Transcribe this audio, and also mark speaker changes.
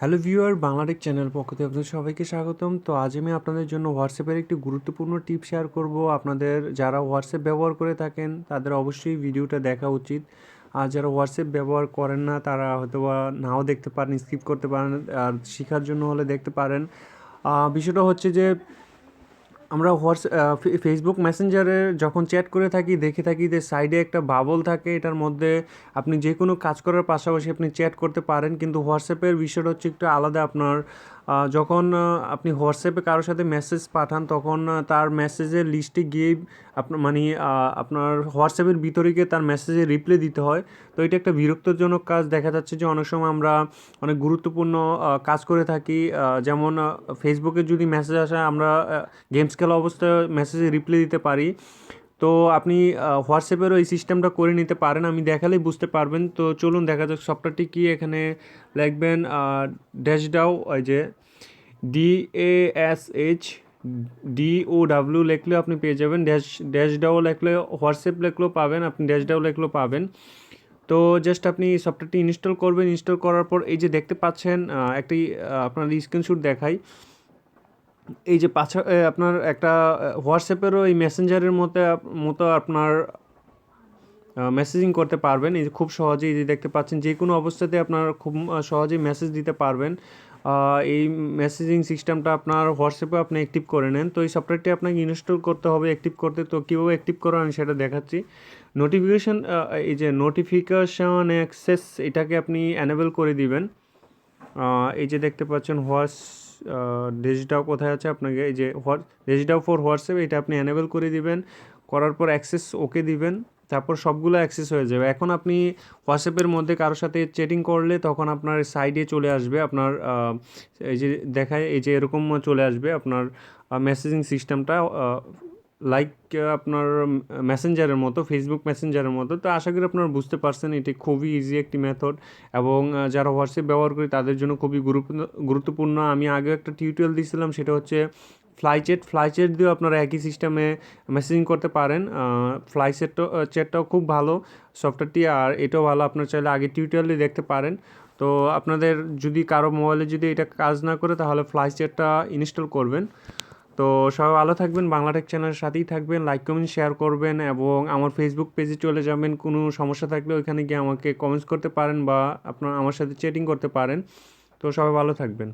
Speaker 1: Hello viewer Bangla Tech channel পক্ষ থেকে আপনাদের সবাইকে স্বাগতম। তো আজ আমি আপনাদের জন্য হোয়াটসঅ্যাপের একটি গুরুত্বপূর্ণ টিপ শেয়ার করব। আপনাদের যারা হোয়াটসঅ্যাপ ব্যবহার করে থাকেন, তাদের অবশ্যই ভিডিওটা দেখা উচিত। আর যারা হোয়াটসঅ্যাপ ব্যবহার করেন না, তারা হয়তো বা নাও দেখতে পারেন স্কিপ করতে পারেন, আর শেখার জন্য হলে দেখতে পারেন। বিষয়টা হচ্ছে যে আমরা হোয়াটসঅ্যাপ ফেসবুক মেসেঞ্জারে যখন চ্যাট করে থাকি, দেখে থাকি যে সাইডে একটা বাবল থাকে, এটার মধ্যে আপনি যে কোনো কাজ করার পাশাপাশি আপনি চ্যাট করতে পারেন। কিন্তু হোয়াটসঅ্যাপের বিষয়টা হচ্ছে একটু আলাদা আপনার। যখন আপনি হোয়াটসঅ্যাপে কারোর সাথে মেসেজ পাঠান, তখন তার মেসেজের লিস্টে গিয়ে আপনার মানে আপনার হোয়াটসঅ্যাপের ভিতরে গিয়ে তার মেসেজে রিপ্লাই দিতে হয়। তো এটা একটা বিরক্তজনক কাজ। দেখা যাচ্ছে যে অনেক সময় আমরা অনেক গুরুত্বপূর্ণ কাজ করে থাকি। যেমন ফেসবুকে যদি মেসেজ আসে, আমরা গেমস খেলা অবস্থায় মেসেজে রিপ্লাই দিতে পারি। তো আপনি হোয়াটসঅ্যাপেরও এই সিস্টেমটা করে নিতে পারেন, আমি দেখালেই বুঝতে পারবেন। তো চলুন দেখা যাক সফটওয়্যারটি কি এখানে লিখবেন ড্যাশডাও ওই যে D A S H D O W লিখলেও আপনি পেয়ে যাবেন। ড্যাশ ড্যাশ ড্যাশডাও লিখলে হোয়াটসঅ্যাপ লিখলেও পাবেন, আপনি ড্যাশ ড্যাশডাও লিখলেও পাবেন। তো জাস্ট আপনি সফটওয়্যারটি ইনস্টল করবেন। ইনস্টল করার পর এই যে দেখতে পাচ্ছেন একটি আপনার স্ক্রিনশট দেখাই। এই যে পাছা আপনার একটা হোয়াটসঅ্যাপেরও এই মেসেঞ্জারের মতো মতো আপনার মেসেজিং করতে পারবেন। এই যে খুব সহজেই যে দেখতে পাচ্ছেন, যে কোনো অবস্থাতে আপনার খুব সহজেই মেসেজ দিতে পারবেন। এই মেসেজিং সিস্টেমটা আপনার হোয়াটসঅ্যাপে আপনি অ্যাক্টিভ করে নেন। তো এই সফটওয়্যারটি আপনাকে ইনস্টল করতে হবে অ্যাক্টিভ করতে। তো কীভাবে অ্যাক্টিভ করা আমি সেটা দেখাচ্ছি। নোটিফিকেশান এই যে নোটিফিকেশান অ্যাক্সেস এটাকে আপনি অ্যানেবল করে দিবেন। এই যে দেখতে পাচ্ছেন, হোয়াটস ডেজিটাও কোথায় আছে আপনাকে এই যে হোয়াট, ডেজিটাও ফর হোয়াটসঅ্যাপ, এটা আপনি অ্যানেবল করে দিবেন, করার পর অ্যাক্সেস ওকে দিবেন, তারপর সবগুলো অ্যাক্সেস হয়ে যাবে। এখন আপনি হোয়াটসঅ্যাপের মধ্যে কারোর সাথে চ্যাটিং করলে তখন আপনার সাইডে চলে আসবে, আপনার এই যে দেখায়, এই যে এরকম চলে আসবে, আপনার মেসেজিং সিস্টেমটা লাইক আপনার মেসেঞ্জারের মতো ফেসবুক মেসেঞ্জারের মতো, তো আশা করি আপনারা বুঝতে পারছেন এটি খুবই ইজি একটি মেথড এবং যারা হোয়াটসঅ্যাপ ব্যবহার করি তাদের জন্য খুবই গুরুত্বপূর্ণ। আমি আগে একটা টিউটোরিয়াল দিয়েছিলাম, সেটা হচ্ছে ফ্লাইচেট ফ্লাইচেট দিয়েও আপনারা একই সিস্টেমে মেসেজিং করতে পারেন। ফ্লাইচেটটাও চেটটাও খুব ভালো সফটওয়্যারটি আর এটাও ভালো, আপনারা চাইলে আগে টিউটোরিয়ালে দেখতে পারেন। তো আপনাদের যদি কারও মোবাইলে যদি এটা কাজ না করে, তাহলে ফ্লাইচেটটা ইনস্টল করবেন। তো সবাই ভালো থাকবেন, বাংলা টেক চ্যানেলের সাথেই থাকবেন লাইক কমেন্ট শেয়ার করবেন এবং আমার ফেসবুক পেজে চলে যাবেন। কোনো সমস্যা থাকলে ওইখানে গিয়ে আমাকে কমেন্টস করতে পারেন বা আপনার, আমার সাথে চ্যাটিং করতে পারেন। তো সবাই ভালো থাকবেন।